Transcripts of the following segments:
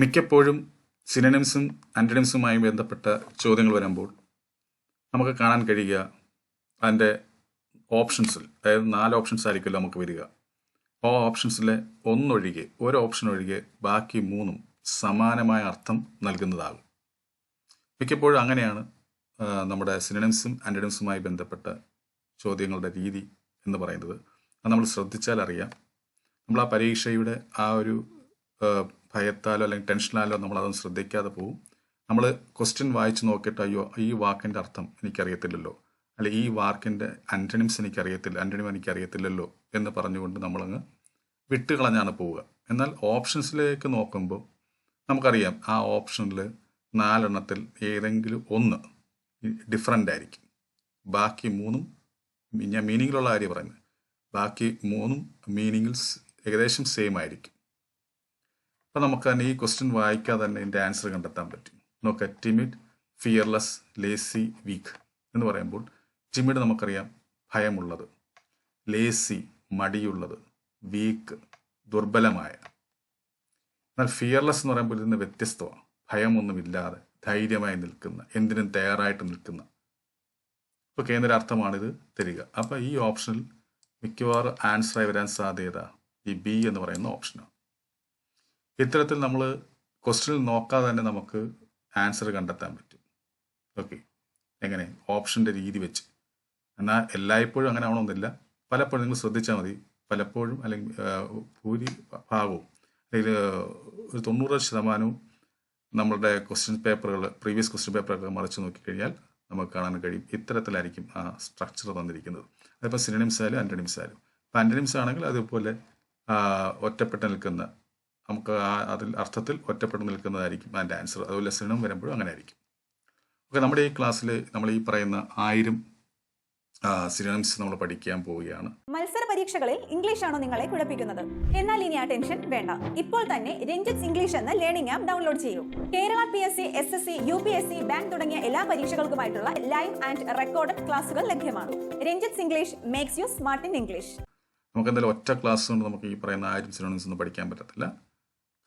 മിക്കപ്പോഴും സിനനിംസും ആന്റണിംസുമായി ബന്ധപ്പെട്ട ചോദ്യങ്ങൾ വരുമ്പോൾ നമുക്ക് കാണാൻ കഴിയുക അതിന്റെ ഓപ്ഷൻസിൽ അതായത് നാല് ഓപ്ഷൻസ് ആയിരിക്കുമല്ലോ നമുക്ക് വരിക. ആ ഓപ്ഷൻസിലെ ഒന്നൊഴികെ ഒരു ഓപ്ഷൻ ഒഴികെ ബാക്കി മൂന്നും സമാനമായ അർത്ഥം നൽകുന്നതാകും. മിക്കപ്പോഴും അങ്ങനെയാണ് നമ്മുടെ സിനനിംസും ആന്റണിംസുമായി ബന്ധപ്പെട്ട ചോദ്യങ്ങളുടെ രീതി എന്ന് പറയുന്നത്. അത് നമ്മൾ ശ്രദ്ധിച്ചാൽ അറിയാം. നമ്മൾ ആ പരീക്ഷയുടെ ആ ഒരു ഭയത്താലോ അല്ലെങ്കിൽ ടെൻഷനാലോ നമ്മൾ അതൊന്നും ശ്രദ്ധിക്കാതെ പോകും നമ്മൾ ക്വസ്റ്റ്യൻ വായിച്ച് നോക്കിയിട്ട് അയ്യോ ഈ വാക്കിന്റെ അർത്ഥം എനിക്കറിയത്തില്ലല്ലോ. അല്ലെ ഈ വാക്കിന്റെ ആന്റണിംസ് എനിക്കറിയത്തില്ല ആന്റണിം എനിക്കറിയത്തില്ലല്ലോ എന്ന് പറഞ്ഞുകൊണ്ട് നമ്മളങ്ങ് വിട്ടുകളഞ്ഞാണ് പോവുക. എന്നാൽ ഓപ്ഷൻസിലേക്ക് നോക്കുമ്പോൾ നമുക്കറിയാം ആ ഓപ്ഷനിൽ നാലെണ്ണത്തിൽ ഏതെങ്കിലും ഒന്ന് ഡിഫറന്റ് ആയിരിക്കും. ബാക്കി മൂന്നും ഞാൻ മീനിങ്ങിലുള്ള കാര്യം പറയുന്നത്. ബാക്കി മൂന്നും മീനിങ്ങിൽ ഏകദേശം സെയിം ആയിരിക്കും. അപ്പം നമുക്ക് തന്നെ ഈ ക്വസ്റ്റ്യൻ വായിക്കാതെ തന്നെ ഇതിന്റെ ആൻസർ കണ്ടെത്താൻ പറ്റും. നോക്ക ടിമിഡ് ഫിയർലെസ് ലേസി വീക്ക് എന്ന് പറയുമ്പോൾ ടിമിഡ് നമുക്കറിയാം ഭയമുള്ളത് ലേസി മടിയുള്ളത് വീക്ക് ദുർബലമായ. എന്നാൽ ഫിയർലെസ് എന്ന് പറയുമ്പോൾ ഇതിന് വ്യത്യസ്തമാണ്. ഭയമൊന്നുമില്ലാതെ ധൈര്യമായി നിൽക്കുന്ന എന്തിനും തയ്യാറായിട്ട് നിൽക്കുന്ന. ഇപ്പോൾ കേന്ദ്ര അർത്ഥമാണിത് തരിക. അപ്പോൾ ഈ ഓപ്ഷനിൽ മിക്കവാറും ആൻസറായി വരാൻ സാധ്യത ഈ ബി എന്ന് പറയുന്ന ഓപ്ഷനാണ് ഇത്തരത്തിൽ നമ്മൾ ക്വസ്റ്റ്യനിൽ നോക്കാതെ തന്നെ നമുക്ക് ആൻസർ കണ്ടെത്താൻ പറ്റും. ഓക്കെ എങ്ങനെ? ഓപ്ഷന്റെ രീതി വെച്ച്. എന്നാൽ എല്ലായ്പ്പോഴും അങ്ങനെ ആവണമെന്നില്ല. പലപ്പോഴും നിങ്ങൾ ശ്രദ്ധിച്ചാൽ മതി. പലപ്പോഴും അല്ലെങ്കിൽ ഭൂരി ഭാഗവും അല്ലെങ്കിൽ ഒരു തൊണ്ണൂറ് ശതമാനവും നമ്മളുടെ ക്വസ്റ്റ്യൻ പേപ്പറുകൾ പ്രീവിയസ് ക്വസ്റ്റ്യൻ പേപ്പറൊക്കെ മറിച്ച് നോക്കിക്കഴിഞ്ഞാൽ നമുക്ക് കാണാൻ കഴിയും ഇത്തരത്തിലായിരിക്കും ആ സ്ട്രക്ചർ തന്നിരിക്കുന്നത്. അതിപ്പോൾ സിനിമിംസ് ആയാലും ആന്റണിംസ് ആയാലും. അപ്പോൾ അന്റണിംസ് ആണെങ്കിൽ അതുപോലെ ഒറ്റപ്പെട്ട് നിൽക്കുന്ന നമുക്ക് ആ അതിൽ അർത്ഥത്തിൽ ഒറ്റപ്പെട്ട് നിൽക്കുന്നതായിരിക്കും അതിന്റെ ആൻസർ അതുപോലെ ലെസണും വരുമ്പോഴും അങ്ങനെ ആയിരിക്കും ഓക്കെ നമ്മുടെ ഈ ക്ലാസ്സിൽ നമ്മൾ ഈ പറയുന്ന ആയിരം സിനിമസ് നമ്മൾ പഠിക്കാൻ പോവുകയാണ്. മത്സര പരീക്ഷകളിൽ ഇംഗ്ലീഷ് ആണോ നിങ്ങളെ കുഴപ്പിക്കുന്നത്? എന്നാൽ ഇനി ആ ടെൻഷൻ വേണ്ട. ഇപ്പോൾ തന്നെ രഞ്ജിത്ത് ഇംഗ്ലീഷ് എന്ന ലേണിംഗ് ആപ്പ് ഡൗൺലോഡ് ചെയ്യൂ. Kerala P S C S S C U P S C bank തുടങ്ങിയ എല്ലാ പരീക്ഷകൾക്കുമായിട്ടുള്ള ലൈവ് ആൻഡ് റെക്കോർഡഡ് ക്ലാസുകൾ ലഭ്യമാണ് Ranjith English makes you smart in English നമുക്ക് എന്തായാലും ഒറ്റ ക്ലാസ് കൊണ്ട് നമുക്ക് ഈ പറയുന്ന ആയിരം സിനിമസ് ഒന്നും പഠിക്കാൻ പറ്റത്തില്ല.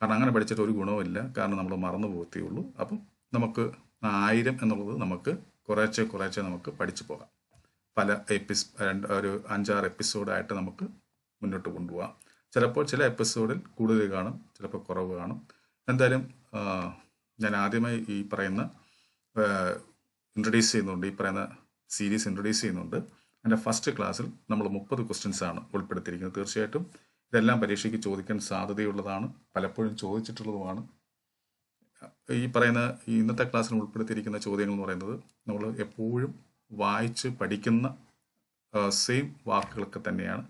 കാരണം അങ്ങനെ പഠിച്ചിട്ട് ഒരു ഗുണവുമില്ല കാരണം നമ്മൾ മറന്നു പോകത്തേ ഉള്ളൂ. അപ്പം നമുക്ക് ആയിരം എന്നുള്ളത് നമുക്ക് കുറേശ്ശെ കുറേശ്ശെ നമുക്ക് പഠിച്ചു പോകാം. പല എപ്പിസ് രണ്ട് ഒരു അഞ്ചാറ് എപ്പിസോഡായിട്ട് നമുക്ക് മുന്നോട്ട് കൊണ്ടുപോകാം. ചിലപ്പോൾ ചില എപ്പിസോഡിൽ കൂടുതൽ കാണും ചിലപ്പോൾ കുറവ് കാണും. എന്തായാലും ഞാൻ ആദ്യമായി ഈ പറയുന്ന ഇൻട്രൊഡ്യൂസ് ചെയ്യുന്നുണ്ട്. ഈ പറയുന്ന സീരീസ് ഇൻട്രൊഡ്യൂസ് ചെയ്യുന്നുണ്ട്. എന്റെ ഫസ്റ്റ് ക്ലാസ്സിൽ നമ്മൾ മുപ്പത് ക്വസ്റ്റ്യൻസ് ആണ് ഉൾപ്പെടുത്തിയിരിക്കുന്നത്. തീർച്ചയായിട്ടും ഇതെല്ലാം പരീക്ഷയ്ക്ക് ചോദിക്കാൻ സാധ്യതയുള്ളതാണ് പലപ്പോഴും ചോദിച്ചിട്ടുള്ളതുമാണ്. ഈ പറയുന്ന ഇന്നത്തെ ക്ലാസ്സിൽ ഉൾപ്പെടുത്തിയിരിക്കുന്ന ചോദ്യങ്ങൾ എന്ന് പറയുന്നത് നമ്മൾ എപ്പോഴും വായിച്ച് പഠിക്കുന്ന സെയിം വാക്കുകളൊക്കെ തന്നെയാണ്.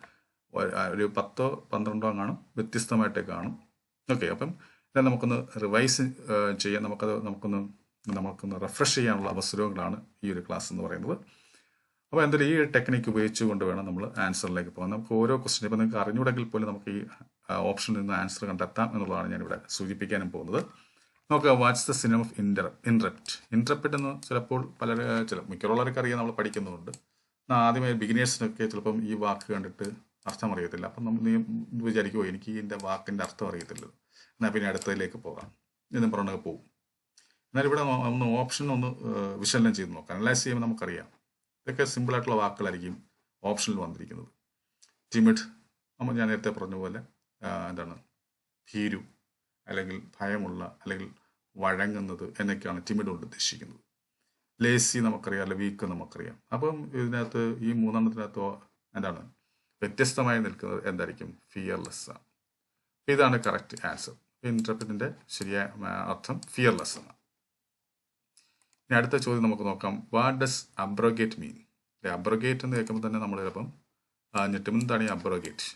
ഒരു പത്തോ പന്ത്രണ്ടോ കാണും വ്യത്യസ്തമായിട്ട് കാണും. ഓക്കെ അപ്പം ഇതെല്ലാം നമുക്കൊന്ന് റിവൈസ് ചെയ്യാൻ നമുക്കത് നമുക്കൊന്ന് നമുക്കൊന്ന് റെഫ്രഷ് ചെയ്യാനുള്ള അവസരങ്ങളാണ് ഈ ഒരു ക്ലാസ് എന്ന് പറയുന്നത്. അപ്പോൾ എന്തായാലും ഈ ടെക്നിക്ക് ഉപയോഗിച്ചുകൊണ്ട് വേണം നമ്മൾ ആൻസറിലേക്ക് പോകാൻ. നമുക്ക് ഓരോ ക്വസ്റ്റിനും ഇപ്പോൾ നിങ്ങൾക്ക് അറിഞ്ഞൂടെങ്കിൽ പോലും നമുക്ക് ഈ ഓപ്ഷനിൽ നിന്ന് ആൻസർ കണ്ടെത്താം എന്നുള്ളതാണ് ഞാനിവിടെ സൂചിപ്പിക്കാനും പോകുന്നത്. നോക്കുക what's the synonym of inter interrupt interrupt എന്ന് ചിലപ്പോൾ പല ചില മിക്കവാറും അറിയാം നമ്മൾ പഠിക്കുന്നുണ്ട് എന്നാൽ ആദ്യമേ ബിഗിനേഴ്സിനൊക്കെ ചിലപ്പം ഈ വാക്ക് കണ്ടിട്ട് അർത്ഥം അറിയത്തില്ല. അപ്പം നമ്മൾ നീ വിചാരിക്കുമോ എനിക്ക് ഇതിന്റെ വാക്കിന്റെ അർത്ഥം അറിയത്തില്ല. എന്നാൽ പിന്നെ അടുത്തതിലേക്ക് പോകാം. എന്നും പറഞ്ഞൊക്കെ പോകും. എന്നാൽ ഇവിടെ ഒന്ന് ഓപ്ഷൻ ഒന്ന് വിശകലനം ചെയ്ത് നോക്കാം. അനലൈസ് ചെയ്യുമ്പോൾ നമുക്കറിയാം. ഇതൊക്കെ സിമ്പിളായിട്ടുള്ള വാക്കുകളായിരിക്കും ഓപ്ഷനിൽ വന്നിരിക്കുന്നത്. ടിമിഡ് നമ്മൾ ഞാൻ നേരത്തെ പറഞ്ഞ പോലെ എന്താണ് ഭീരു അല്ലെങ്കിൽ ഭയമുള്ള അല്ലെങ്കിൽ വഴങ്ങുന്നത് എന്നൊക്കെയാണ് ടിമിഡ് കൊണ്ട് ഉദ്ദേശിക്കുന്നത്. ലേസി നമുക്കറിയാം അല്ലെ വീക്ക് നമുക്കറിയാം. അപ്പം ഇതിനകത്ത് ഈ മൂന്നെണ്ണത്തിനകത്ത് എന്താണ് വ്യത്യസ്തമായി നിൽക്കുന്നത് എന്തായിരിക്കും? ഫിയർലെസ് ആണ്. ഇതാണ് കറക്റ്റ് ആൻസർ ഇന്റർപ്രറ്റിന്റെ ശരിയായ അർത്ഥം ഫിയർലെസ് ആണ്. ഇനി അടുത്ത ചോദ്യം നമുക്ക് നോക്കാം. What does abrogate mean abrogate എന്ന് കേൾക്കുമ്പോൾ തന്നെ നമ്മൾ ചിലപ്പം ആ, ഞെട്ടും എന്താണ് ഈ അബ്രോഗേറ്റ്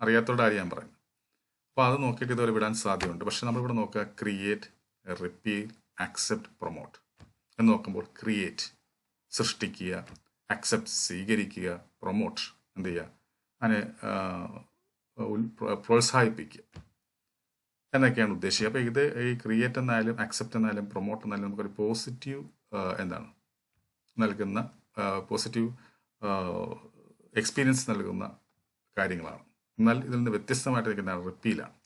അറിയാത്തവരുടെ കാര്യം ഞാൻ പറയുന്നത് അപ്പോൾ അത് നോക്കിയിട്ട് ഇതുപോലെ വിടാൻ സാധ്യതയുണ്ട്. പക്ഷെ നമ്മളിവിടെ നോക്കുക ക്രിയേറ്റ് റിപ്പീൽ അക്സെപ്റ്റ് പ്രൊമോട്ട് എന്ന് നോക്കുമ്പോൾ ക്രിയേറ്റ് സൃഷ്ടിക്കുക അക്സെപ്റ്റ് സ്വീകരിക്കുക പ്രൊമോട്ട് എന്ത് ചെയ്യുക? അതിനെ പ്രോത്സാഹിപ്പിക്കുക. എന്നൊക്കെയാണ് ഉദ്ദേശിക്കുക അപ്പോൾ ഇത് ഈ ക്രിയേറ്റ് എന്നായാലും അക്സെപ്റ്റ് എന്നായാലും പ്രൊമോട്ട് എന്നായാലും നമുക്കൊരു പോസിറ്റീവ് എന്താണ്? നൽകുന്ന പോസിറ്റീവ് എക്സ്പീരിയൻസ് നൽകുന്ന കാര്യങ്ങളാണ്. എന്നാൽ ഇതിൽ നിന്ന് വ്യത്യസ്തമായിട്ട് നിൽക്കുന്ന റിപ്പീലാണ്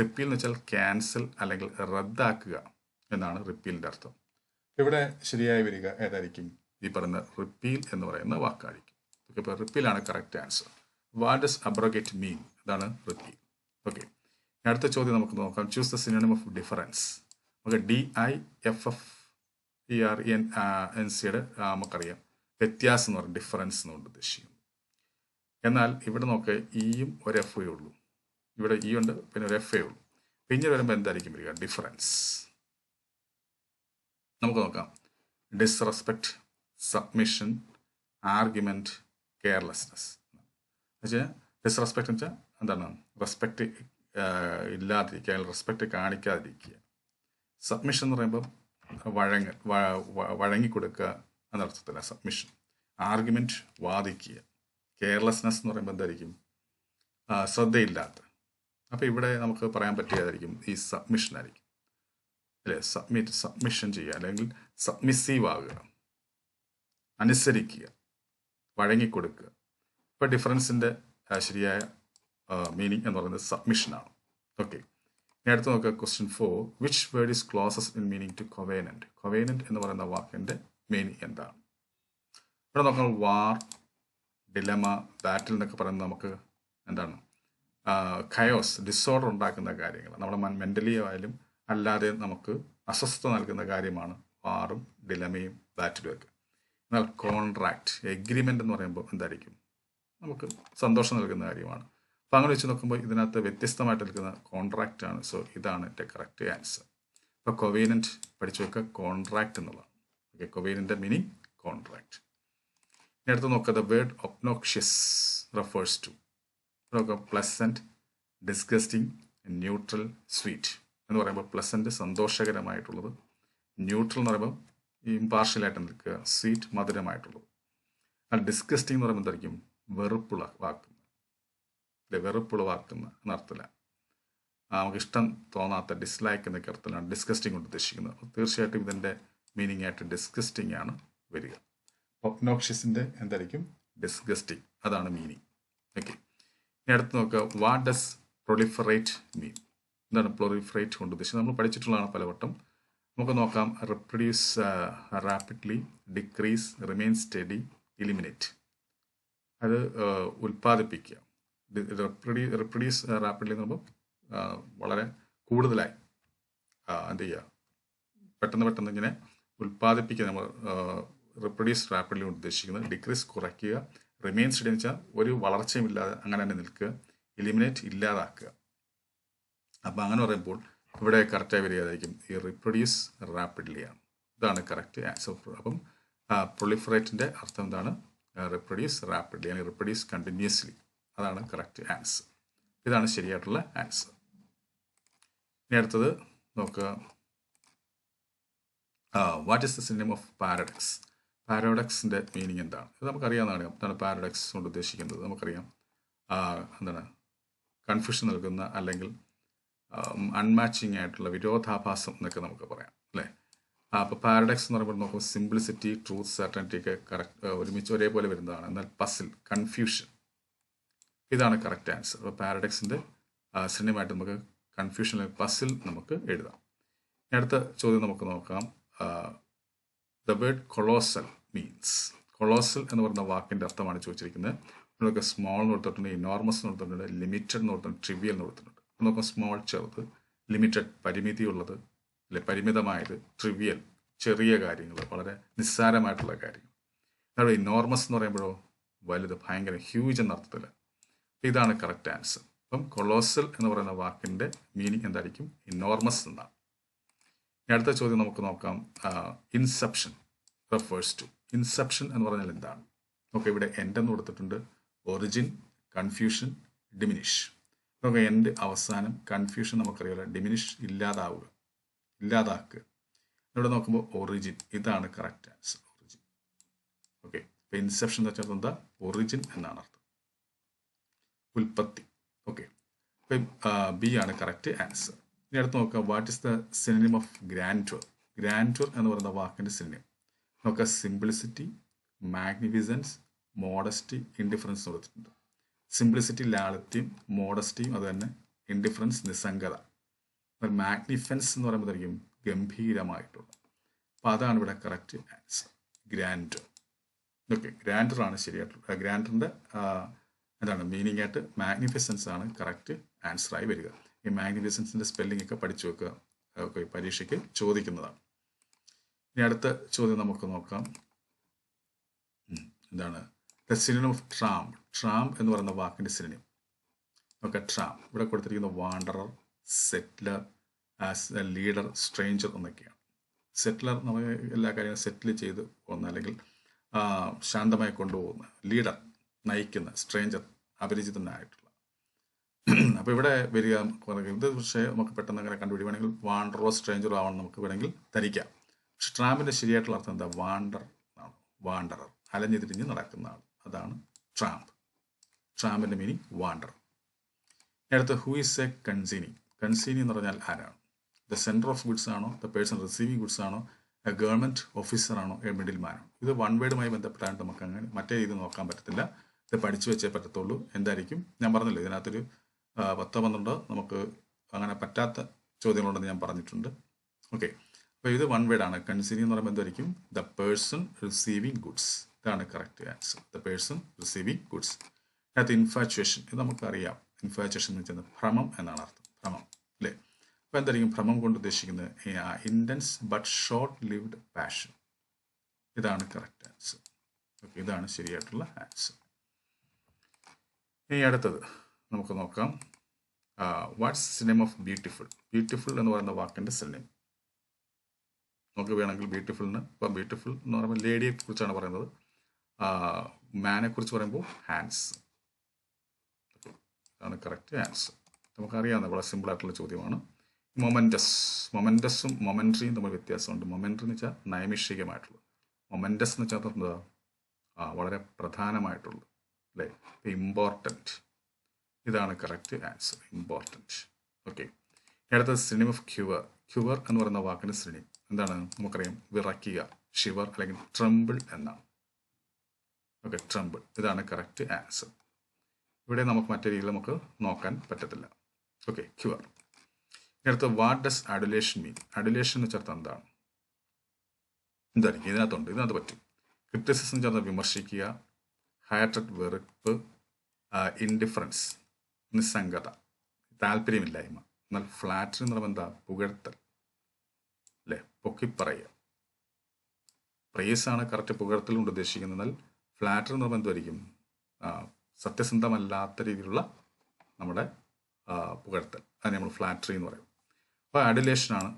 റിപ്പീൽ എന്ന് വെച്ചാൽ ക്യാൻസൽ അല്ലെങ്കിൽ റദ്ദാക്കുക എന്നാണ് റിപ്പീലിന്റെ അർത്ഥം. ഇവിടെ ശരിയായി വരിക ഏതായിരിക്കും? ഈ പറയുന്ന റിപ്പീൽ എന്ന് പറയുന്ന വാക്കായിരിക്കും. ഓക്കെ ഇപ്പോൾ റിപ്പീലാണ് correct answer what does abrogate mean ഇതാണ് റിപ്പീൽ ഓക്കെ. അടുത്ത ചോദ്യം നമുക്ക് നോക്കാം. Choose the synonym of difference നമുക്ക് D I F F E R N N സിയുടെ നമുക്കറിയാം. വ്യത്യാസം എന്ന് പറയും. ഡിഫറൻസ് എന്നുകൊണ്ട് ഉദ്ദേശിക്കുന്നു. എന്നാൽ ഇവിടെ നോക്ക് ഇയും ഒരു എഫ് ഉള്ളൂ. ഇവിടെ ഇ ഉണ്ട് പിന്നെ ഒരു എഫ് എ ഉള്ളൂ. പിന്നെ വരുമ്പോൾ എന്തായിരിക്കും വരിക? ഡിഫറൻസ് നമുക്ക് നോക്കാം. ഡിസ്റെസ്പെക്ട് സബ്മിഷൻ ആർഗ്യുമെന്റ് കെയർലെസ്നെസ് എന്നുവെച്ചാൽ ഡിസ്റെസ്പെക്ട് എന്ന് വെച്ചാൽ എന്താണ്? റെസ്പെക്റ്റ് ഇല്ലാതിരിക്കുക അതിൽ റെസ്പെക്റ്റ് കാണിക്കാതിരിക്കുക. സബ്മിഷൻ എന്ന് പറയുമ്പം വഴങ്ങ വഴങ്ങിക്കൊടുക്കുക എന്നർത്ഥത്തില്ല സബ്മിഷൻ ആർഗ്യുമെന്റ് വാദിക്കുക. കെയർലെസ്നെസ് എന്ന് പറയുമ്പോൾ എന്തായിരിക്കും? ശ്രദ്ധയില്ലാത്ത. അപ്പോൾ ഇവിടെ നമുക്ക് പറയാൻ പറ്റിയതായിരിക്കും ഈ സബ്മിഷൻ ആയിരിക്കും. അല്ലേ? സബ്മിറ്റ് സബ്മിഷൻ ചെയ്യുക. അല്ലെങ്കിൽ സബ്മിസീവ് ആകുക. അനുസരിക്കുക. വഴങ്ങിക്കൊടുക്കുക. ഇപ്പോൾ ഡിഫറൻസിന്റെ ശരിയായ മീനിങ് എന്ന് പറയുന്നത് സബ്മിഷനാണ് ഓക്കെ ഇനി അടുത്ത് നോക്കുക question four which word is closest in meaning to covenant covenant എന്ന് പറയുന്ന വാക്കിന്റെ മീനിങ് എന്താണ്? ഇവിടെ നോക്കാം വാർ ഡിലമ ബാറ്റിൽ എന്നൊക്കെ പറയുന്നത് നമുക്ക് എന്താണ്? കയോസ് ഡിസോർഡർ ഉണ്ടാക്കുന്ന കാര്യങ്ങൾ. നമ്മുടെ മെന്റലി ആയാലും അല്ലാതെ നമുക്ക് അസ്വസ്ഥത നൽകുന്ന കാര്യമാണ് വാറും ഡിലമയും ബാറ്റിലും ഒക്കെ. എന്നാൽ കോൺട്രാക്റ്റ് എഗ്രിമെന്റ് എന്ന് പറയുമ്പോൾ എന്തായിരിക്കും? നമുക്ക് സന്തോഷം നൽകുന്ന കാര്യമാണ്. അപ്പോൾ അങ്ങനെ വെച്ച് നോക്കുമ്പോൾ ഇതിനകത്ത് വ്യത്യസ്തമായിട്ട് നിൽക്കുന്ന കോൺട്രാക്റ്റ് ആണ്. സോ ഇതാണ് എന്റെ കറക്റ്റ് ആൻസർ അപ്പോൾ കൊവീനന്റ് പഠിച്ചു വെക്കുക കോൺട്രാക്റ്റ് എന്നുള്ളതാണ്. ഓക്കെ കൊവീനന്റെ മീനിങ് കോൺട്രാക്റ്റ് ഇനി അടുത്ത് നോക്കുക the word obnoxious refers to നോക്കുക പ്ലസന്റ് ഡിസ്ഗസ്റ്റിംഗ് ന്യൂട്രൽ സ്വീറ്റ് എന്ന് പറയുമ്പോൾ പ്ലസന്റ് സന്തോഷകരമായിട്ടുള്ളത്. ന്യൂട്രൽ എന്ന് പറയുമ്പോൾ ഇമ്പാർഷ്യലായിട്ട് നിൽക്കുക സ്വീറ്റ് മധുരമായിട്ടുള്ളത്. ഡിസ്ഗസ്റ്റിംഗ് എന്ന് പറയുമ്പോൾ എന്തായിരിക്കും? വെറുപ്പുള്ള വാക്കുന്ന അല്ലെ വെറുപ്പുള്ള വാക്കുന്ന എന്നർത്ഥമില്ല. നമുക്ക് ഇഷ്ടം തോന്നാത്ത ഡിസ്ലൈക്ക് എന്നൊക്കെ അർത്ഥത്തിലാണ് ഡിസ്കസ്റ്റിംഗ് കൊണ്ട് ഉദ്ദേശിക്കുന്നത്. അപ്പോൾ തീർച്ചയായിട്ടും ഇതിന്റെ മീനിങ് ആയിട്ട് ഡിസ്കസ്റ്റിംഗ് ആണ് വരിക. ഒപ്നോക്ഷ്യസിന്റെ എന്തായിരിക്കും ഡിസ്കസ്റ്റിംഗ് അതാണ് മീനിങ് ഓക്കെ ഇനി അടുത്ത് നോക്കുക. വാട്ട് ഡസ് പ്രൊളിഫറേറ്റ് മീൻ എന്താണ് പ്രൊളിഫറേറ്റ് കൊണ്ട് ഉദ്ദേശിച്ചത് നമ്മൾ പഠിച്ചിട്ടുള്ളതാണ് പലവട്ടം. നമുക്ക് നോക്കാം. Reproduce rapidly decrease remain study eliminate അത് ഉൽപ്പാദിപ്പിക്കുക. റിപ്രൊഡ്യൂസ് റാപ്പിഡ്ലി എന്ന് പറയുമ്പോൾ വളരെ കൂടുതലായി എന്ത് ചെയ്യുക പെട്ടെന്ന് പെട്ടെന്ന് ഇങ്ങനെ ഉൽപ്പാദിപ്പിക്കുക നമ്മൾ റിപ്രൊഡ്യൂസ് റാപ്പിഡ്ലി ഉദ്ദേശിക്കുന്നത് ഡിക്രീസ് കുറയ്ക്കുക റിമെയിൻ സ്റ്റഡി എന്ന് വെച്ചാൽ ഒരു വളർച്ചയും ഇല്ലാതെ അങ്ങനെ തന്നെ നിൽക്കുക ഇലിമിനേറ്റ് ഇല്ലാതാക്കുക. അപ്പോൾ അങ്ങനെ പറയുമ്പോൾ ഇവിടെ കറക്റ്റായി വരികയായിരിക്കും ഈ റിപ്രൊഡ്യൂസ് റാപ്പിഡ്ലി ആണ്. ഇതാണ് കറക്റ്റ് ആൻസർ അപ്പം പ്രൊളിഫറേറ്റിന്റെ അർത്ഥം എന്താണ്? റിപ്രൊഡ്യൂസ് റാപ്പിഡ്ലി അല്ലെങ്കിൽ റിപ്രൊഡ്യൂസ് കണ്ടിന്യൂസ്ലി അതാണ് കറക്റ്റ് ആൻസർ ഇതാണ് ശരിയായിട്ടുള്ള ആൻസർ ഇനി അടുത്തത് നോക്കുക. What is the synonym of paradox പാരഡക്സിന്റെ meaning എന്താണ്? ഇത് നമുക്കറിയാവുന്നതാണ്. എന്താണ് പാരഡക്സ് കൊണ്ട് ഉദ്ദേശിക്കുന്നത്? നമുക്കറിയാം. എന്താണ്? കൺഫ്യൂഷൻ നൽകുന്ന അല്ലെങ്കിൽ അൺമാച്ചിങ് ആയിട്ടുള്ള വിരോധാഭാസം എന്നൊക്കെ നമുക്ക് പറയാം അല്ലേ? അപ്പോൾ പാരഡക്സ് എന്ന് പറയുമ്പോൾ നോക്കുമ്പോൾ സിംപ്ലിസിറ്റി ട്രൂത്ത് സർട്ടനിറ്റി ഒക്കെ കറക്റ്റ് ഒരുമിച്ച് ഒരേപോലെ വരുന്നതാണ്. എന്നാൽ പസിൽ കൺഫ്യൂഷൻ ഇതാണ് കറക്റ്റ് ആൻസർ അപ്പോൾ പാരഡക്സിന്റെ സിനിമയായിട്ട് നമുക്ക് കൺഫ്യൂഷൻ പസിൽ നമുക്ക് എഴുതാം. അടുത്ത ചോദ്യം നമുക്ക് നോക്കാം. The word colossal means colossal എന്ന് പറയുന്ന വാക്കിന്റെ അർത്ഥമാണ് ചോദിച്ചിരിക്കുന്നത്. നമുക്ക് സ്മോൾ എന്ന് കൊടുത്തിട്ടുണ്ട് ഇനോർമസ് എന്ന് കൊടുത്തിട്ടുണ്ട് ലിമിറ്റഡ് എന്ന് കൊടുത്തിട്ടുണ്ട് ട്രിവിയൽ എന്ന് കൊടുത്തിട്ടുണ്ട്. നമുക്ക് സ്മോൾ ചെറുത് ലിമിറ്റഡ് പരിമിതിയുള്ളത് അല്ലെ പരിമിതമായത് ട്രിവിയൽ ചെറിയ കാര്യങ്ങൾ വളരെ നിസ്സാരമായിട്ടുള്ള കാര്യങ്ങൾ. എന്നാൽ ഇനോർമസ് എന്ന് പറയുമ്പോഴോ വലുത് ഭയങ്കര ഹ്യൂജ് എന്ന അർത്ഥത്തിൽ ഇതാണ് കറക്റ്റ് ആൻസർ അപ്പം കൊളോസൽ എന്ന് പറയുന്ന വാക്കിന്റെ മീനിങ് എന്തായിരിക്കും? ഇന്നോർമസ് എന്നാണ്. അടുത്ത ചോദ്യം നമുക്ക് നോക്കാം. ഇൻസെപ്ഷൻ റെഫേഴ്സ് ടു ഇൻസെപ്ഷൻ എന്ന് പറഞ്ഞാൽ എന്താണ്? നമുക്ക് ഇവിടെ എൻഡ് എന്ന് കൊടുത്തിട്ടുണ്ട്. ഒറിജിൻ കൺഫ്യൂഷൻ ഡിമിനിഷ് നമുക്ക് എൻഡ് അവസാനം കൺഫ്യൂഷൻ നമുക്കറിയാലോ. ഡിമിനിഷ് ഇല്ലാതാവുക. ഇല്ലാതാക്കുക. ഇവിടെ നോക്കുമ്പോൾ ഒറിജിൻ ഇതാണ് കറക്റ്റ് ആൻസർ ഒറിജിൻ ഓക്കെ ഇപ്പം ഇൻസെപ്ഷൻ എന്ന് വെച്ചാൽ എന്താ? ഒറിജിൻ എന്നാണ് ഉൽപ്പത്തി. ഓക്കെ ബി ആണ് കറക്റ്റ് ആൻസർ ഇനി അടുത്ത് നോക്കുക. What is the synonym of grandeur grandeur എന്ന് പറയുന്ന വാക്കിന്റെ സിനിമ നോക്കുക. സിംപ്ലിസിറ്റി മാഗ്നിഫിസൻസ് മോഡസ്റ്റി ഇൻഡിഫറൻസ് കൊടുത്തിട്ടുണ്ട്. സിംപ്ലിസിറ്റി ലാളിത്യം മോഡസ്റ്റിയും അത് തന്നെ ഇൻഡിഫറൻസ് നിസ്സംഗത. മാഗ്നിഫൻസ് എന്ന് പറയുമ്പോഴത്തേക്കും ഗംഭീരമായിട്ടുള്ള. അപ്പം അതാണ് ഇവിടെ കറക്റ്റ് ആൻസർ ഗ്രാൻഡ് ഓക്കെ ഗ്രാൻഡറാണ് ശരിയായിട്ടുള്ള. ഗ്രാൻഡറിന്റെ എന്താണ് മീനിങ് ആയിട്ട് മാഗ്നിഫിസൻസ് ആണ് കറക്റ്റ് ആൻസർ ആയി വരിക. ഈ മാഗ്നിഫിസൻസിന്റെ സ്പെല്ലിംഗ് ഒക്കെ പഠിച്ചു വെക്കുക ഒക്കെ പരീക്ഷയ്ക്ക് ചോദിക്കുന്നതാണ്. ഇനി അടുത്ത ചോദ്യം നമുക്ക് നോക്കാം. എന്താണ്? The synonym of tramp tramp എന്ന് പറയുന്ന വാക്കിന്റെ സിനിമ ഓക്കെ ട്രാം ഇവിടെ കൊടുത്തിരിക്കുന്ന wanderer settler as a leader stranger എന്നൊക്കെയാണ്. സെറ്റ്ലർ നമ്മൾ എല്ലാ കാര്യങ്ങളും സെറ്റിൽ ചെയ്ത് പോകുന്ന അല്ലെങ്കിൽ ശാന്തമായി കൊണ്ടുപോകുന്ന ലീഡർ നയിക്കുന്ന സ്ട്രേഞ്ചർ അപരിചിതനായിട്ടുള്ള. അപ്പോൾ ഇവിടെ വരിക ഇത് പക്ഷേ നമുക്ക് പെട്ടെന്ന് അങ്ങനെ കണ്ടുപിടിക്കുകയാണെങ്കിൽ വാണ്ടറോ സ്ട്രേഞ്ചറോ ആവണം നമുക്ക് വേണമെങ്കിൽ ധരിക്കാം. പക്ഷെ ശരിയായിട്ടുള്ള അർത്ഥം എന്താ? വാണ്ടർ ആണ് വാണ്ടറർ. അലഞ്ഞു തിരിഞ്ഞ് നടക്കുന്ന ആൾ അതാണ് ട്രാമ്പ്. ട്രാമ്പിന്റെ മീനിങ് വാണ്ടർ. അടുത്ത who is a consignee consignee എന്ന് പറഞ്ഞാൽ ആരാണ്? ദ സെന്റർ ഓഫ് ഗുഡ്സ് ആണോ? ദ പേഴ്സൺ റിസീവിങ് ഗുഡ്സ് ആണോ? എ ഗവൺമെന്റ് ഓഫീസർ ആണോ? എ മിഡിൽ മാനോ ഇത് വൺ വേർഡുമായി ബന്ധപ്പെട്ടാണ്ട് നമുക്ക് അങ്ങനെ മറ്റേ രീതി നോക്കാൻ പറ്റത്തില്ല. ഇത് പഠിച്ചു വെച്ചേ പറ്റത്തുള്ളൂ. എന്തായിരിക്കും? ഞാൻ പറഞ്ഞല്ലോ ഇതിനകത്തൊരു പത്ത് പന്ത്രണ്ട് നമുക്ക് അങ്ങനെ പറ്റാത്ത ചോദ്യങ്ങളുണ്ടെന്ന് ഞാൻ പറഞ്ഞിട്ടുണ്ട്. ഓക്കെ. അപ്പോൾ ഇത് വൺ വേർഡ് ആണ്. കൺസിനി എന്ന് പറയുമ്പോൾ എന്തായിരിക്കും? ദ പേഴ്സൺ റിസീവിങ് ഗുഡ്സ് ഇതാണ് correct answer the person receiving goods അതിനകത്ത് ഇൻഫാച്വേഷൻ ഇത് നമുക്കറിയാം. ഇൻഫാച്വേഷൻ എന്ന് വെച്ചാൽ ഭ്രമം എന്നാണ് അർത്ഥം. ഭ്രമം അല്ലേ? അപ്പോൾ എന്തായിരിക്കും ഭ്രമം കൊണ്ട് ഉദ്ദേശിക്കുന്നത്? Intense but short lived passion ഇതാണ് കറക്റ്റ് ആൻസർ ഓക്കെ ഇതാണ് ശരിയായിട്ടുള്ള ആൻസർ ഇനി അടുത്തത് നമുക്ക് നോക്കാം. What's synonym of beautiful beautiful എന്ന് പറയുന്ന വാക്കിന്റെ സിനിമ നമുക്ക് വേണമെങ്കിൽ ബ്യൂട്ടിഫുളിന് ഇപ്പം ബ്യൂട്ടിഫുൾ എന്ന് പറയുമ്പോൾ ലേഡിയെ കുറിച്ചാണ് പറയുന്നത്. മാനെ കുറിച്ച് പറയുമ്പോൾ ഹാൻഡ്സ് ആണ് കറക്റ്റ് ആൻസർ നമുക്കറിയാവുന്ന വളരെ സിമ്പിൾ ആയിട്ടുള്ള ചോദ്യമാണ്. മൊമെന്റസ് മൊമെന്റസും മൊമെൻട്രിയും തമ്മിൽ വ്യത്യാസമുണ്ട്. മൊമെൻട്രി എന്ന് വെച്ചാൽ നൈമിഷികമായിട്ടുള്ളത്. മൊമെന്റസ് എന്ന് വെച്ചാൽ എന്താ? വളരെ പ്രധാനമായിട്ടുള്ളത്. അല്ലേ? ഇമ്പോർട്ടന്റ് ഇതാണ് കറക്റ്റ് ആൻസർ ഇമ്പോർട്ടന്റ് ഓക്കെ അടുത്തത് സിനിമ ക്യുവർ ക്യുവർ എന്ന് പറയുന്ന വാക്കിന്റെ സിനിമ എന്താണ്? നമുക്കറിയാം. വിറക്കുക ഷിവർ അല്ലെങ്കിൽ ട്രംബിൾ എന്നാണ്. ഓക്കെ ട്രംബിൾ ഇതാണ് കറക്റ്റ് ആൻസർ ഇവിടെ നമുക്ക് മറ്റേ രീതിയിൽ നമുക്ക് നോക്കാൻ പറ്റത്തില്ല. ഓക്കെ ക്യുവർ അടുത്ത what does adulation mean adulation എന്ന് ചേർത്ത് എന്താണ്? എന്തായിരിക്കും ഇതിനകത്തുണ്ട്. ഇതിനകത്ത് പറ്റും. ക്രിറ്റിസിസം ചേർന്ന് വിമർശിക്കുക ഹയറ്റഡ് വെറുപ്പ് ഇൻഡിഫറൻസ് നിസ്സംഗത താല്പര്യമില്ലായ്മ എന്നാൽ ഫ്ലാറ്റ് എന്ന് പറയുമ്പോൾ എന്താ? പുകഴ്ത്തൽ അല്ലേ? പൊക്കിപ്പറയുക. പ്രേസാണ് കറക്റ്റ് പുകഴ്ത്തൽ കൊണ്ട് ഉദ്ദേശിക്കുന്നത്. എന്നാൽ ഫ്ലാറ്റർ എന്ന് പറയുമ്പോൾ എന്തായിരിക്കും സത്യസന്ധമല്ലാത്ത രീതിയിലുള്ള നമ്മുടെ പുകഴ്ത്തൽ. അതിന് നമ്മൾ ഫ്ലാറ്ററി എന്ന് പറയും. അപ്പോൾ അഡുലേഷനാണ്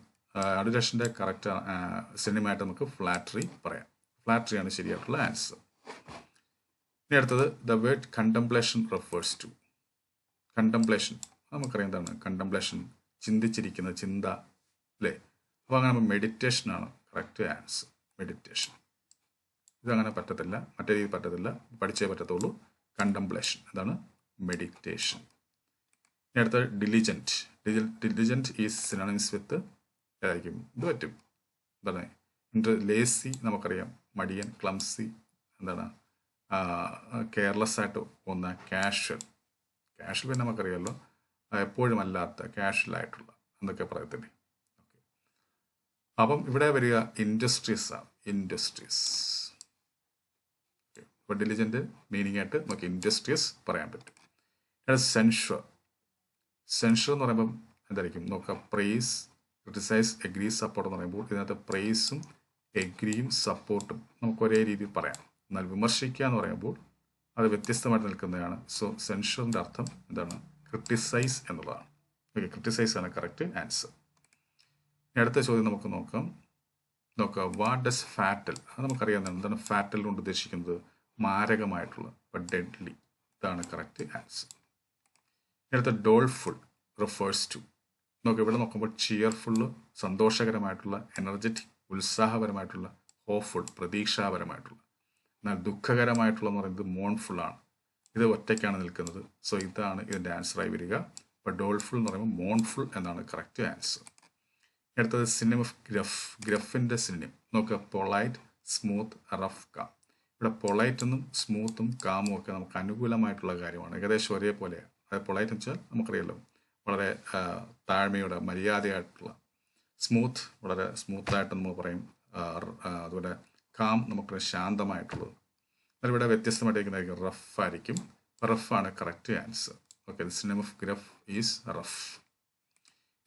അഡുലേഷന്റെ കറക്റ്റ് സിനിമയായിട്ട് നമുക്ക് ഫ്ലാറ്ററി പറയാം. ഫ്ലാറ്ററിയാണ് ശരിയായിട്ടുള്ള ആൻസർ ഇനി അടുത്തത് the word contemplation refers to contemplation നമുക്കറിയാം എന്താണ് കണ്ടംപ്ലേഷൻ ചിന്തിച്ചിരിക്കുന്ന ചിന്ത അല്ലേ? അപ്പോൾ അങ്ങനെ മെഡിറ്റേഷൻ ആണ് കറക്റ്റ് ആൻസർ മെഡിറ്റേഷൻ ഇതങ്ങനെ പറ്റത്തില്ല. മറ്റേ രീതി പറ്റത്തില്ല. പഠിച്ചേ പറ്റത്തുള്ളൂ. കണ്ടംപ്ലേഷൻ അതാണ് മെഡിറ്റേഷൻ ഇനി അടുത്തത് diligent diligent is synonyms with ഏതായിരിക്കും? ഇത് പറ്റും. എന്താണ്? ലേസി നമുക്കറിയാം. മടിയൻ ക്ലംസി എന്താണ്? കെയർലെസ് ആയിട്ട് പോകുന്ന ക്യാഷ്വൽ ക്യാഷ്വൽ പിന്നെ നമുക്കറിയാമല്ലോ എപ്പോഴും അല്ലാത്ത ക്യാഷ്വലായിട്ടുള്ള എന്നൊക്കെ പറയത്തില്ലേ? ഓക്കെ അപ്പം ഇവിടെ വരിക ഇൻഡസ്ട്രീസ് ആണ്. ഇൻഡസ്ട്രീസ് ഇപ്പോൾ ഡിലിജന്റ് മീനിങ് ആയിട്ട് നമുക്ക് ഇൻഡസ്ട്രീസ് പറയാൻ പറ്റും. സെൻഷ്വർ സെൻഷർ എന്ന് പറയുമ്പം എന്തായിരിക്കും? നോക്കാം. പ്രൈസ് ക്രിട്ടിസൈസ് എഗ്രി സപ്പോർട്ട് എന്ന് പറയുമ്പോൾ ഇതിനകത്ത് പ്രൈസും എഗ്രിയും സപ്പോർട്ടും നമുക്ക് ഒരേ രീതിയിൽ പറയാം. എന്നാൽ വിമർശിക്കുക എന്ന് പറയുമ്പോൾ അത് വ്യത്യസ്തമായിട്ട് നിൽക്കുന്നതാണ്. സോ സെൻഷറിന്റെ അർത്ഥം എന്താണ്? ക്രിട്ടിസൈസ് എന്നുള്ളതാണ്. ഓക്കെ ക്രിട്ടിസൈസ് ആണ് കറക്റ്റ് ആൻസർ അടുത്ത ചോദ്യം നമുക്ക് നോക്കാം. നോക്കാം വാട്ട് ഡസ് ഫാറ്റൽ അത് നമുക്കറിയാവുന്നതാണ് എന്താണ് ഫാറ്റൽ കൊണ്ട് ഉദ്ദേശിക്കുന്നത്. മാരകമായിട്ടുള്ള ഡെഡ്ലി ഇതാണ് കറക്റ്റ് ആൻസർ അടുത്ത ഡോൾഫുൾ റിഫേഴ്സ് ടു നോക്കുക ഇവിടെ നോക്കുമ്പോൾ ചിയർഫുള്ള് സന്തോഷകരമായിട്ടുള്ള എനർജറ്റിക് ഉത്സാഹപരമായിട്ടുള്ള ഹോപ്പ്ഫുൾ പ്രതീക്ഷാപരമായിട്ടുള്ള. എന്നാൽ ദുഃഖകരമായിട്ടുള്ള എന്ന് പറയുന്നത് മോൺഫുൾ ആണ്. ഇത് ഒറ്റയ്ക്കാണ് നിൽക്കുന്നത്. സോ ഇതാണ് ഇതിന്റെ ആൻസറായി വരിക. അപ്പോൾ ഡോൾഫുൾ എന്ന് പറയുമ്പോൾ മോൺഫുൾ എന്നാണ് കറക്റ്റ് ആൻസർ അടുത്തത് സിനിമ ഗ്രഫ് ഗ്രഫിന്റെ സിനിമ നോക്കുക പൊളൈറ്റ് സ്മൂത്ത് റഫ് കാം ഇവിടെ പൊളൈറ്റ് എന്നും സ്മൂത്തും കാമും ഒക്കെ നമുക്ക് അനുകൂലമായിട്ടുള്ള കാര്യമാണ്. ഏകദേശം ഒരേപോലെയാണ്. അതായത് പൊളൈറ്റ് എന്ന് വെച്ചാൽ നമുക്കറിയാലോ വളരെ താഴ്മയോടെ മര്യാദയായിട്ടുള്ള സ്മൂത്ത് വളരെ സ്മൂത്തായിട്ട് നമ്മൾ പറയും അതുപോലെ കാം നമുക്ക് ശാന്തമായിട്ടുള്ളത് എന്നാൽ ഇവിടെ വ്യത്യസ്തമായിട്ടിരിക്കുന്ന റഫ് ആയിരിക്കും. റഫാണ് correct answer okay synonym of gruff is rough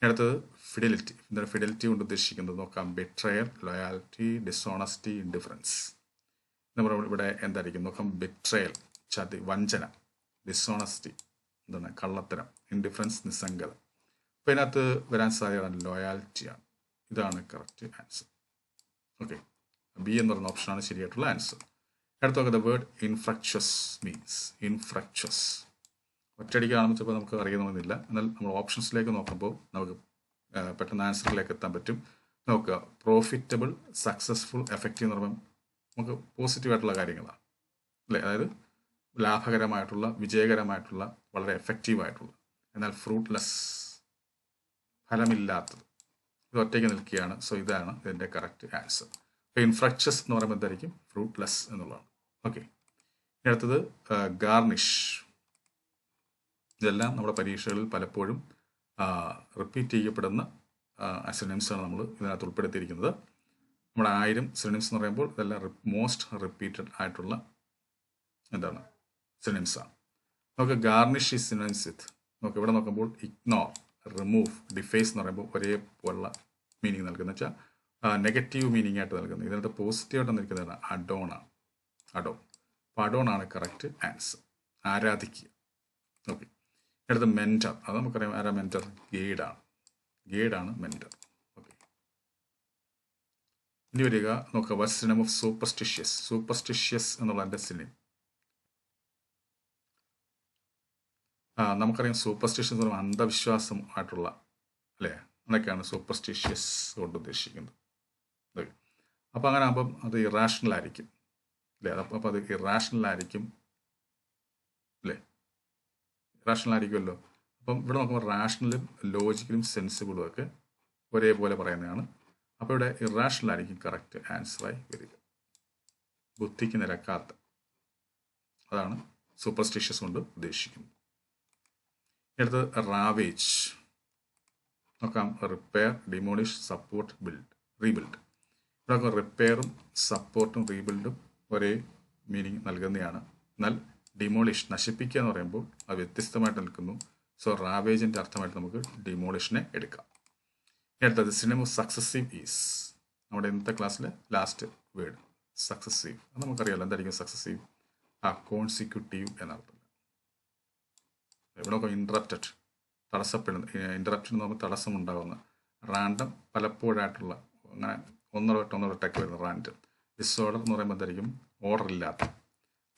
അടുത്തത് ഫിഡലിറ്റി എന്താണ് ഫിഡലിറ്റി കൊണ്ട് ഉദ്ദേശിക്കുന്നത്? നോക്കാം. ബെട്രയൽ ലോയാലിറ്റി ഡിസോണസ്റ്റി ഇൻഡിഫറൻസ് നമ്മൾ ഇവിടെ എന്തായിരിക്കും? നോക്കാം. ബെട്രയൽ ചതി വഞ്ചന ഡിസോണസ്റ്റി എന്താണ്? കള്ളത്തരം ഇൻഡിഫറൻസ് നിസ്സംഗത. അപ്പോൾ ഇതിനകത്ത് വരാൻ സാധ്യത ലോയാലിറ്റിയാണ് ഇതാണ് കറക്റ്റ് ആൻസർ ഓക്കെ ബി എന്ന് പറയുന്ന ഓപ്ഷനാണ് ശരിയായിട്ടുള്ള ആൻസർ അടുത്ത നോക്കുന്നത് വേർഡ് ഇൻഫ്രക്ച്വസ് മീൻസ് ഇൻഫ്രക്ച്വസ് ഒറ്റയടിക്ക് വെച്ചപ്പോൾ നമുക്ക് അറിയണമെന്നില്ല എന്നാൽ നമ്മൾ ഓപ്ഷൻസിലേക്ക് നോക്കുമ്പോൾ നമുക്ക് പെട്ടെന്ന് ആൻസറിലേക്ക് എത്താൻ പറ്റും. നോക്കുക. പ്രോഫിറ്റബിൾ സക്സസ്ഫുൾ എഫക്റ്റീവ് എന്ന് പറയുമ്പോൾ നമുക്ക് പോസിറ്റീവായിട്ടുള്ള കാര്യങ്ങളാണ്. അല്ലേ? അതായത് ലാഭകരമായിട്ടുള്ള വിജയകരമായിട്ടുള്ള വളരെ എഫക്റ്റീവായിട്ടുള്ള എന്നാൽ ഫ്രൂട്ട്ലെസ് ഫലമില്ലാത്തത്. ഇത് ഒറ്റയ്ക്ക് നിൽക്കുകയാണ്. സോ ഇതാണ് ഇതിന്റെ കറക്റ്റ് ആൻസർ അപ്പോൾ ഇൻഫ്രക്ചസ് എന്ന് പറയുമ്പോൾ എന്തായിരിക്കും? ഫ്രൂട്ട്ലെസ് എന്നുള്ളതാണ്. ഓക്കെ അടുത്തത് ഗാർണിഷ് ഇതെല്ലാം നമ്മുടെ പരീക്ഷകളിൽ പലപ്പോഴും റിപ്പീറ്റ് ചെയ്യപ്പെടുന്ന അസിനിംസാണ് നമ്മൾ ഇതിനകത്ത് ഉൾപ്പെടുത്തിയിരിക്കുന്നത്. നമ്മുടെ ആയിരം സിനിംസ് എന്ന് പറയുമ്പോൾ ഇതെല്ലാം മോസ്റ്റ് റിപ്പീറ്റഡ് ആയിട്ടുള്ള എന്താണ്? സിനിംസാണ് നമുക്ക് ഗാർണിഷ് ഈ സിനിംസ് വിത്ത് നമുക്ക് ഇവിടെ നോക്കുമ്പോൾ ഇഗ്നോർ റിമൂവ് ഡിഫേസ് എന്ന് പറയുമ്പോൾ ഒരേപോലുള്ള മീനിങ് നൽകുന്ന വെച്ചാൽ നെഗറ്റീവ് മീനിങ് ആയിട്ട് നൽകുന്നത്. ഇതിനകത്ത് പോസിറ്റീവ് ആയിട്ട് നിൽക്കുന്നതാണ് അഡോണാണ് അഡോ അപ്പോൾ ആണ് കറക്റ്റ് ആൻസർ ആരാധിക്കുക. ഓക്കെ അടുത്ത് മെന്റർ അത് നമുക്കറിയാം ആരാ മെന്റർ ഗൈഡാണ് ഗൈഡാണ് മെന്റർ ഓക്കെ ഇനി വരിക നോക്കുക. വസ് സിനിമ ഓഫ് സൂപ്പർസ്റ്റിഷ്യസ് സൂപ്പർസ്റ്റിഷ്യസ് എന്നുള്ള എന്റെ സിനിമ നമുക്കറിയാം സൂപ്പർസ്റ്റിഷ്യസ് എന്ന് പറയുമ്പോൾ അന്ധവിശ്വാസം ആയിട്ടുള്ള അല്ലേ? അതൊക്കെയാണ് സൂപ്പർസ്റ്റിഷ്യസ് കൊണ്ട് ഉദ്ദേശിക്കുന്നത്. അപ്പോൾ അങ്ങനെ ആകുമ്പം അത് ഇറാഷണൽ ആയിരിക്കും. അല്ലേ? അപ്പോൾ അത് ഇറാഷണൽ ആയിരിക്കും. അല്ലേ? ഇറാഷണൽ ആയിരിക്കുമല്ലോ. അപ്പം ഇവിടെ നോക്കുമ്പോൾ റാഷണലും ലോജിക്കലും സെൻസിബിളും ഒക്കെ ഒരേപോലെ പറയുന്നതാണ്. അപ്പോൾ ഇവിടെ ഇറാഷണൽ ആയിരിക്കും കറക്റ്റ് ആൻസറായി വരിക. ബുദ്ധിക്ക് നിരക്കാത്ത. അതാണ് സൂപ്പർസ്റ്റിഷ്യസ് കൊണ്ട് ഉദ്ദേശിക്കുന്നത്. അടുത്തത് റാവേജ് നോക്കാം repair demolish support build rebuild ഇവിടെ നോക്കാം റിപ്പയറും സപ്പോർട്ടും റീബിൽഡും ഒരേ മീനിങ് നൽകുന്നതാണ്. എന്നാൽ ഡിമോളിഷ് നശിപ്പിക്കുക എന്ന് പറയുമ്പോൾ അത് വ്യത്യസ്തമായിട്ട് നിൽക്കുന്നു. സോ റാവേജിന്റെ അർത്ഥമായിട്ട് നമുക്ക് ഡിമോളിഷനെ എടുക്കാം. അടുത്തത് സിനിമ സക്സസീവ് ഈസ് നമ്മുടെ ഇന്നത്തെ ക്ലാസ്സിലെ ലാസ്റ്റ് വേർഡ് സക്സസീവ് അത് നമുക്കറിയാലോ എന്തായിരിക്കും സക്സസീവ് ആ കോൺസിക്യൂട്ടീവ് എന്നർത്ഥം. ഇവിടെ നോക്കാം ഇൻട്രപ്റ്റഡ് തടസ്സപ്പെടുന്ന ഇൻട്രപ്റ്റഡ് എന്ന് പറയുമ്പോൾ തടസ്സം ഉണ്ടാകുന്ന റാൻഡം പലപ്പോഴായിട്ടുള്ള അങ്ങനെ ഒന്നര തൊട്ട് ഒന്നര തൊട്ടൊക്കെ വരുന്ന റാൻഡം ഡിസോർഡർ എന്ന് പറയുമ്പോഴത്തേക്കും ഓർഡർ ഇല്ലാത്ത.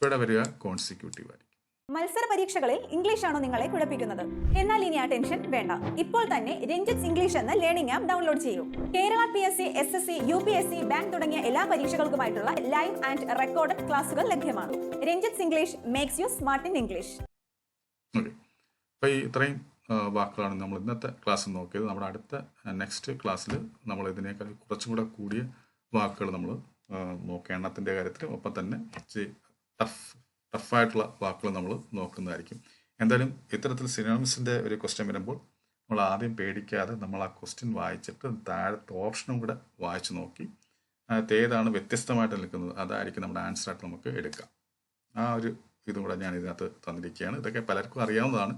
ഇവിടെ വരിക കോൺസിക്യൂട്ടീവ് ആയിരിക്കും. മത്സര പരീക്ഷകളിൽ ഇംഗ്ലീഷ് ആണോ നിങ്ങളെ കുഴപ്പിക്കുന്നത്? എന്നാൽ ഇനി ആ ടെൻഷൻ വേണ്ട. ഇപ്പോൾ തന്നെ രഞ്ജിത്ത് ഇംഗ്ലീഷ് എന്ന ലേണിംഗ് ആപ്പ് ഡൗൺലോഡ് ചെയ്യൂ. Kerala P S C S S C U P S C bank തുടങ്ങിയ എല്ലാ പരീക്ഷകൾക്കുമായിട്ടുള്ള ലൈവ് ആൻഡ് റെക്കോർഡഡ് ക്ലാസുകൾ ലഭ്യമാണ്. Ranjith English makes you smart in English ഇത്രയും വാക്കുകളാണ് നമ്മൾ ഇന്നത്തെ ക്ലാസ് നോക്കിയത്. നമ്മുടെ അടുത്ത നെക്സ്റ്റ് ക്ലാസ്സിൽ നമ്മൾ ഇതിനേക്കാൾ കുറച്ചും കൂടെ കൂടിയ വാക്കുകൾ നമ്മൾ നോക്കുക. എണ്ണത്തിന്റെ കാര്യത്തിൽ ഒപ്പം തന്നെ ടഫ് ടഫായിട്ടുള്ള വാക്കുകൾ നമ്മൾ നോക്കുന്നതായിരിക്കും. എന്തായാലും ഇത്തരത്തിൽ സിനോമിസിന്റെ ഒരു ക്വസ്റ്റ്യൻ വരുമ്പോൾ നമ്മൾ ആദ്യം പേടിക്കാതെ നമ്മൾ ആ ക്വസ്റ്റ്യൻ വായിച്ചിട്ട് താഴത്തെ ഓപ്ഷനും കൂടെ വായിച്ച് നോക്കി. ഏതാണ് വ്യത്യസ്തമായിട്ട് നിൽക്കുന്നത് അതായിരിക്കും നമ്മുടെ ആൻസറായിട്ട് നമുക്ക് എടുക്കാം. ആ ഒരു ഇതും കൂടെ ഞാൻ ഇതിനകത്ത് തന്നിരിക്കുകയാണ്. ഇതൊക്കെ പലർക്കും അറിയാവുന്നതാണ്.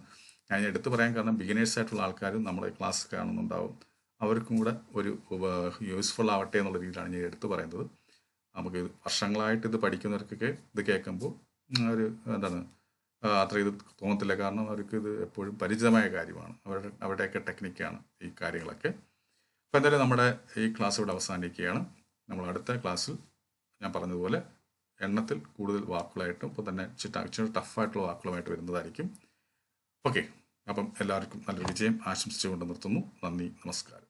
ഞാൻ എടുത്തു പറയാൻ കാരണം ബിഗിനേഴ്സ് ആയിട്ടുള്ള ആൾക്കാരും നമ്മുടെ ക്ലാസ് കാണുന്നുണ്ടാവും. അവർക്കും കൂടെ ഒരു യൂസ്ഫുൾ ആവട്ടെ എന്നുള്ള രീതിയിലാണ് ഞാൻ എടുത്തു പറയുന്നത്. നമുക്ക് വർഷങ്ങളായിട്ട് ഇത് പഠിക്കുന്നവർക്കൊക്കെ ഇത് കേൾക്കുമ്പോൾ ഒരു എന്താണ് അത്ര ഇത് തോന്നത്തില്ല. കാരണം അവർക്ക് ഇത് എപ്പോഴും പരിചിതമായ കാര്യമാണ്. അവരുടെ അവരുടെയൊക്കെ ടെക്നിക്കാണ് ഈ കാര്യങ്ങളൊക്കെ. അപ്പോൾ എന്തായാലും നമ്മുടെ ഈ ക്ലാസ് ഇവിടെ അവസാനിക്കുകയാണ്. നമ്മൾ അടുത്ത ക്ലാസ്സിൽ ഞാൻ പറഞ്ഞതുപോലെ എണ്ണത്തിൽ കൂടുതൽ വാക്കുകളായിട്ടും ഇപ്പോൾ തന്നെ ടഫായിട്ടുള്ള വാക്കുകളുമായിട്ട് വരുന്നതായിരിക്കും. ഓക്കെ അപ്പം എല്ലാവർക്കും നല്ല വിജയം ആശംസിച്ചുകൊണ്ട് നിർത്തുന്നു. നന്ദി നമസ്കാരം.